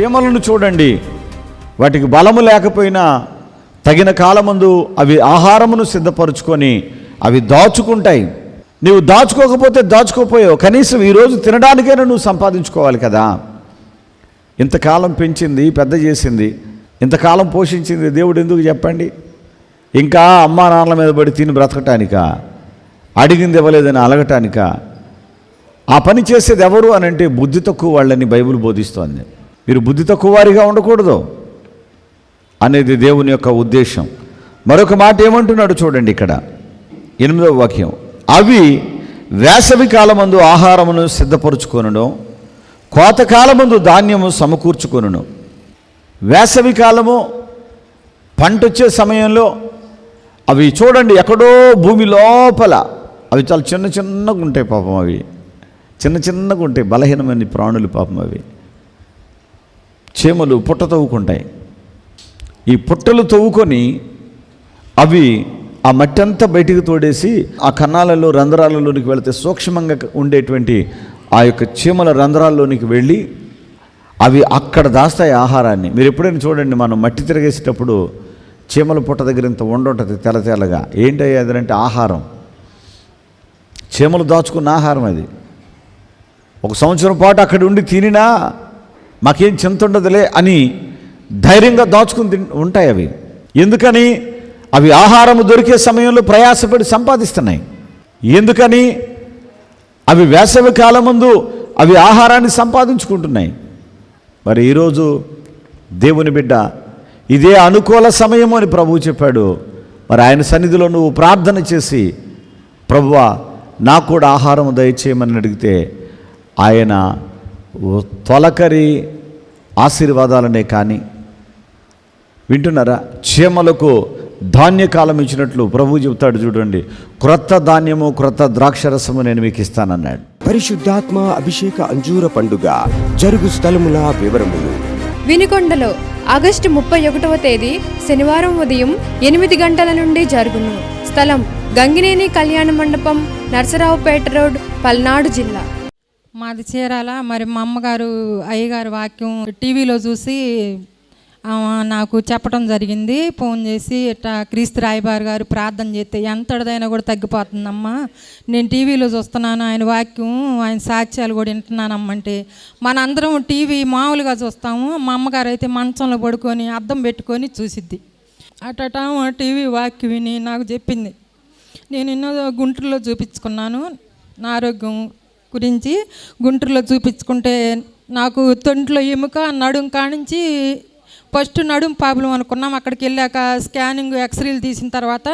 చీమలను చూడండి. వాటికి బలము లేకపోయినా తగిన కాలమందు అవి ఆహారమును సిద్ధపరుచుకొని అవి దాచుకుంటాయి. నీవు దాచుకోకపోతే దాచుకోపోయావు. కనీసం ఈరోజు తినడానికైనా నువ్వు సంపాదించుకోవాలి కదా. ఇంతకాలం పెంచింది పెద్ద చేసింది. ఇంతకాలం పోషించింది. దేవుడు ఎందుకు చెప్పండి? ఇంకా అమ్మా నాన్నల మీద పడి తిని బ్రతకటానికా? అడిగింది ఇవ్వలేదని అలగటానికా? ఆ పని చేసేది ఎవరు అని అంటే బుద్ధి తక్కువ వాళ్ళని బైబిల్ బోధిస్తోంది. మీరు బుద్ధి తక్కువ వారిగా ఉండకూడదు అనేది దేవుని యొక్క ఉద్దేశం. మరొక మాట ఏమంటున్నాడు చూడండి ఇక్కడ. ఎనిమిదవ వాక్యం. అవి వేసవి కాలమందు ఆహారమును సిద్ధపరుచుకొనడం కోతకాలమందు ధాన్యము సమకూర్చుకొనడం వేసవి కాలము పంట వచ్చే సమయంలో అవి చూడండి ఎక్కడో భూమి లోపల. అవి చాలా చిన్న చిన్నగా ఉంటాయి పాపం అవి. చిన్న చిన్నగా ఉంటాయి బలహీనమైన ప్రాణులు పాపం అవి. చీమలు పుట్ట తవ్వుకుంటాయి. ఈ పుట్టలు తవ్వుకొని అవి ఆ మట్టి అంతా బయటికి తోడేసి ఆ కన్నాలలో రంధ్రాలలోనికి వెళితే సూక్ష్మంగా ఉండేటువంటి ఆ యొక్క చీమల రంధ్రాల్లోనికి వెళ్ళి అవి అక్కడ దాస్తాయి ఆహారాన్ని. మీరు ఎప్పుడైనా చూడండి మనం మట్టి తిరగేసేటప్పుడు చీమల పుట్ట దగ్గర ఇంత ఉండుంటుంది తెల్ల తెల్లగా. అది అంటే ఆహారం. చీమలు దాచుకున్న ఆహారం అది. ఒక సంవత్సరం పాటు అక్కడ ఉండి తినినా మాకేం చింత ఉండదులే అని ధైర్యంగా దాచుకుని తి ఉంటాయి అవి. ఎందుకని? అవి ఆహారం దొరికే సమయంలో ప్రయాసపడి సంపాదిస్తున్నాయి. ఎందుకని? అవి వేసవి కాలం ముందు అవి ఆహారాన్ని సంపాదించుకుంటున్నాయి. మరి ఈరోజు దేవుని బిడ్డ ఇదే అనుకూల సమయము అని ప్రభువు చెప్పాడు. మరి ఆయన సన్నిధిలో నువ్వు ప్రార్థన చేసి ప్రభువా నాకు కూడా ఆహారం దయచేయమని అడిగితే ఆయన తొలకరి ఆశీర్వాదాలనే కానీ. వింటున్నారా? చీమలకు ధాన్యకాలం ఇచ్చినట్లు ప్రభువు చెబుతాడు చూడండి. క్రొత్త ధాన్యము క్రొత్త ద్రాక్షరసము నేను మీకు ఇస్తానన్నాడు. పరిశుద్ధాత్మ అభిషేక అంజూర పండుగ జరుగు స్థలముల వివరములు. వినుకొండలో ఆగస్టు ముప్పై ఒకటవ తేదీ శనివారం ఉదయం ఎనిమిది గంటల నుండి జరుగును. స్థలం గంగినేని కళ్యాణ మండపం నరసరావుపేట రోడ్ పల్నాడు జిల్లా. మాది చీరాల. మరి మా అమ్మగారు అయ్యగారు వాక్యం టీవీలో చూసి నాకు చెప్పడం జరిగింది. ఫోన్ చేసి ఇట్లా క్రీస్తు రాయబార్ గారు ప్రార్థన చేస్తే ఎంతటిదైనా కూడా తగ్గిపోతుందమ్మా. నేను టీవీలో చూస్తున్నాను ఆయన వాక్యం ఆయన సాక్ష్యాలు కూడా వింటున్నానమ్మంటే మనందరం టీవీ మామూలుగా చూస్తాము. మా అమ్మగారు అయితే మంచంలో పడుకొని అద్దం పెట్టుకొని చూసిద్ది. అటట టీవీ వాక్యం విని నాకు చెప్పింది. నేను ఎన్నో గుంటూరులో చూపించుకున్నాను. నా ఆరోగ్యం గురించి గుంటూరులో చూపించుకుంటే నాకు తొంట్లో ఎముక నడుం కానించి ఫస్ట్ నడుం ప్రాబ్లం అనుకున్నాం. అక్కడికి వెళ్ళాక స్కానింగ్ ఎక్స్రేలు తీసిన తర్వాత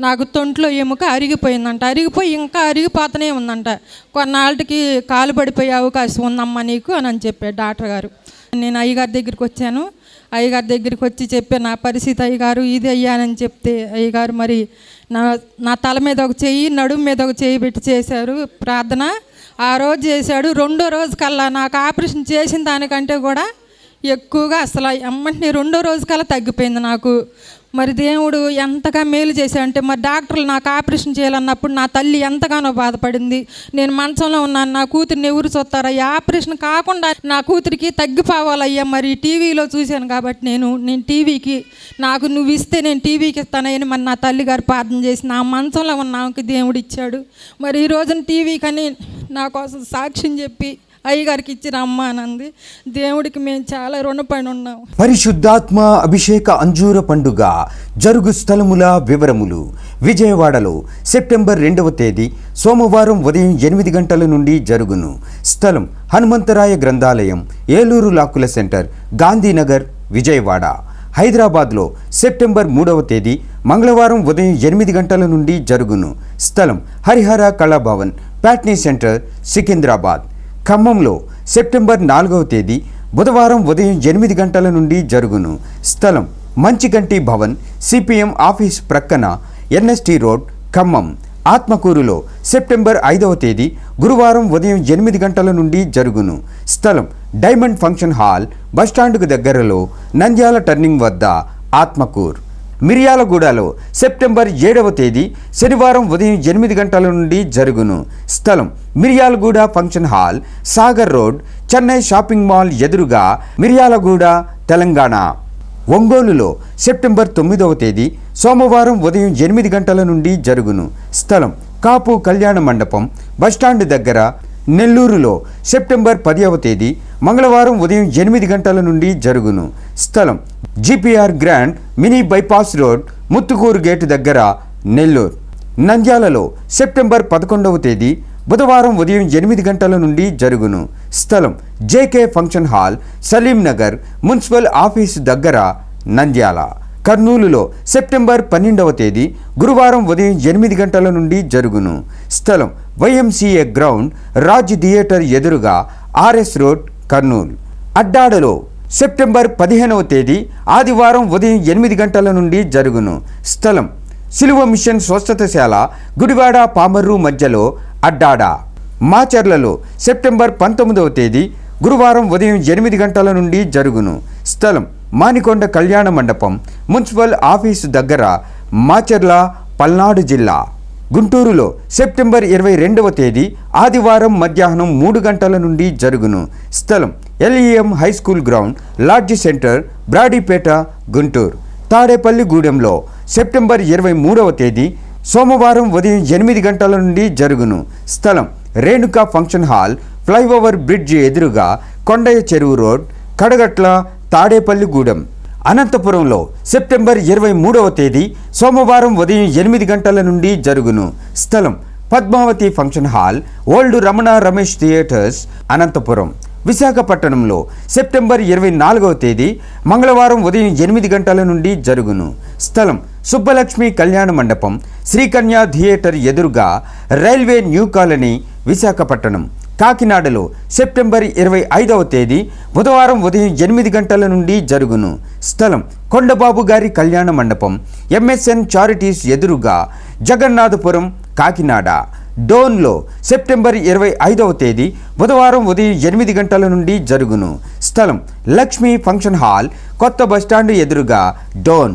నాకు తొంట్లో ఎముక అరిగిపోయిందంట. అరిగిపోయి ఇంకా అరిగిపోతూనే ఉందంట. కొన్నాళ్ళకి కాలు పడిపోయే అవకాశం ఉందమ్మా నీకు అని అని చెప్పాడు డాక్టర్ గారు. నేను అయ్యగారి దగ్గరికి వచ్చాను. అయ్యగారి దగ్గరికి వచ్చి చెప్పే నా పరిస్థితి అయ్యగారు ఇది అయ్యానని చెప్తే అయ్యగారు మరి నా నా తల మీద ఒక చెయ్యి నడుము మీద ఒక చెయ్యి పెట్టి చేశారు. ప్రార్థన ఆ రోజు చేశాడు. రెండో రోజు కల్లా నాకు ఆపరేషన్ చేసిన దానికంటే కూడా ఎక్కువగా అసలు ఎమ్మంటే రెండో రోజు కల్లా తగ్గిపోయింది నాకు. మరి దేవుడు ఎంతగా మేలు చేశాడంటే మరి డాక్టర్లు నాకు ఆపరేషన్ చేయాలన్నప్పుడు నా తల్లి ఎంతగానో బాధపడింది. నేను మంచంలో ఉన్నాను నా కూతురిని ఎవరు చూస్తారయ్యా ఈ ఆపరేషన్ కాకుండా నా కూతురికి తగ్గిపోవాలయ్యా. మరి టీవీలో చూశాను కాబట్టి నేను నేను టీవీకి నాకు నువ్వు ఇస్తే నేను టీవీకి ఇస్తానని మరి నా తల్లి గారు ప్రార్థన చేసి నా మంచంలో ఉన్న ఆమెకి దేవుడు ఇచ్చాడు. మరి ఈ రోజున టీవీ కానీ నా కోసం సాక్ష్యం చెప్పి అయ్యగారికి ఇచ్చిన అమ్మ అనంది దేవుడికి మేము చాలా రుణపడి ఉన్నాం. పరిశుద్ధాత్మ అభిషేక అంజూర పండుగ జరుగు స్థలముల వివరములు. విజయవాడలో సెప్టెంబర్ రెండవ తేదీ సోమవారం ఉదయం ఎనిమిది గంటల నుండి జరుగును. స్థలం హనుమంతరాయ గ్రంథాలయం ఏలూరు లాకుల సెంటర్ గాంధీనగర్ విజయవాడ. హైదరాబాద్లో సెప్టెంబర్ మూడవ తేదీ మంగళవారం ఉదయం ఎనిమిది గంటల నుండి జరుగును. స్థలం హరిహర కళాభవన్ ప్యాట్నీ సెంటర్ సికింద్రాబాద్. ఖమ్మంలో సెప్టెంబర్ నాలుగవ తేదీ బుధవారం ఉదయం ఎనిమిది గంటల నుండి జరుగును. స్థలం మంచిగంటి భవన్ సిపిఎం ఆఫీస్ ప్రక్కన ఎన్ఎస్టి రోడ్ ఖమ్మం. ఆత్మకూరులో సెప్టెంబర్ ఐదవ తేదీ గురువారం ఉదయం ఎనిమిది గంటల నుండి జరుగును. స్థలం డైమండ్ ఫంక్షన్ హాల్ బస్టాండ్కు దగ్గరలో నంద్యాల టర్నింగ్ వద్ద ఆత్మకూర్. మిర్యాలగూడలో సెప్టెంబర్ ఏడవ తేదీ శనివారం ఉదయం ఎనిమిది గంటల నుండి జరుగును. స్థలం Miryalaguda function hall Sagar road Chennai shopping mall ఎదురుగా మిర్యాలగూడ తెలంగాణ. ఒంగోలులో సెప్టెంబర్ తొమ్మిదవ తేదీ సోమవారం ఉదయం ఎనిమిది గంటల నుండి జరుగును. స్థలం కాపు కళ్యాణ మండపం బస్టాండ్ దగ్గర నెల్లూరులో సెప్టెంబర్ పదివ తేదీ మంగళవారం ఉదయం ఎనిమిది గంటల నుండి జరుగును. స్థలం GPR grand mini bypass road Muthukur gate దగ్గర నెల్లూరు. నంద్యాలలో సెప్టెంబర్ పదకొండవ తేదీ బుధవారం ఉదయం ఎనిమిది గంటల నుండి జరుగును. స్థలం JK function hall Saleem Nagar municipal office దగ్గర నంద్యాల. కర్నూలులో సెప్టెంబర్ పన్నెండవ తేదీ గురువారం ఉదయం ఎనిమిది గంటల నుండి జరుగును. స్థలం వైఎంసీఏ గ్రౌండ్ రాజ్ థియేటర్ ఎదురుగా ఆర్ఎస్ రోడ్ కర్నూలు. అడ్డాడలో సెప్టెంబర్ పదిహేనవ తేదీ ఆదివారం ఉదయం ఎనిమిది గంటల నుండి జరుగును. స్థలం సిలువ మిషన్ స్వస్థతశాల గుడివాడ పామర్రు మధ్యలో అడ్డాడ. మాచర్లలో సెప్టెంబర్ పంతొమ్మిదవ తేదీ గురువారం ఉదయం ఎనిమిది గంటల నుండి జరుగును. స్థలం మానికొండ కళ్యాణ మండపం మున్సిపల్ ఆఫీసు దగ్గర మాచర్ల పల్నాడు జిల్లా. గుంటూరులో సెప్టెంబర్ ఇరవై రెండవ తేదీ ఆదివారం మధ్యాహ్నం మూడు గంటల నుండి జరుగును. స్థలం LEM high school ground lodge center Brodipet Guntur. తాడేపల్లిగూడెంలో September ఇరవై మూడవ తేదీ సోమవారం ఉదయం ఎనిమిది గంటల నుండి జరుగును. స్థలం Renuka function hall flyover bridge ఎదురుగా కొండయ్య చెరువు రోడ్ కడగట్ల తాడేపల్లిగూడెం అనంతపురంలో సెప్టెంబర్ ఇరవై మూడవ తేదీ సోమవారం ఉదయం ఎనిమిది గంటల నుండి జరుగును. స్థలం Padmavathi function hall old Ramana Ramesh theatres Anantapur. విశాఖపట్నంలో సెప్టెంబర్ ఇరవై నాలుగవ తేదీ మంగళవారం ఉదయం ఎనిమిది గంటల నుండి జరుగును. స్థలం సుబ్బలక్ష్మి కళ్యాణ మండపం శ్రీకన్య థియేటర్ ఎదురుగా రైల్వే న్యూ కాలనీ విశాఖపట్నం. కాకినాడలో సెప్టెంబర్ ఇరవై ఐదవ తేదీ బుధవారం ఉదయం ఎనిమిది గంటల నుండి జరుగును. స్థలం కొండబాబు గారి కళ్యాణ మండపం ఎంఎస్ఎన్ చారిటీస్ ఎదురుగా జగన్నాథపురం కాకినాడ. డోన్లో సెప్టెంబర్ ఇరవై ఐదవ తేదీ బుధవారం ఉదయం ఎనిమిది గంటల నుండి జరుగును. స్థలం లక్ష్మీ ఫంక్షన్ హాల్ కొత్త బస్టాండ్ ఎదురుగా డోన్.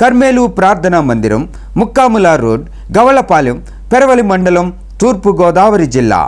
కర్మేలు ప్రార్థనా మందిరం ముక్కాముల రోడ్ గవలపాలెం పెరవలి మండలం తూర్పు గోదావరి జిల్లా.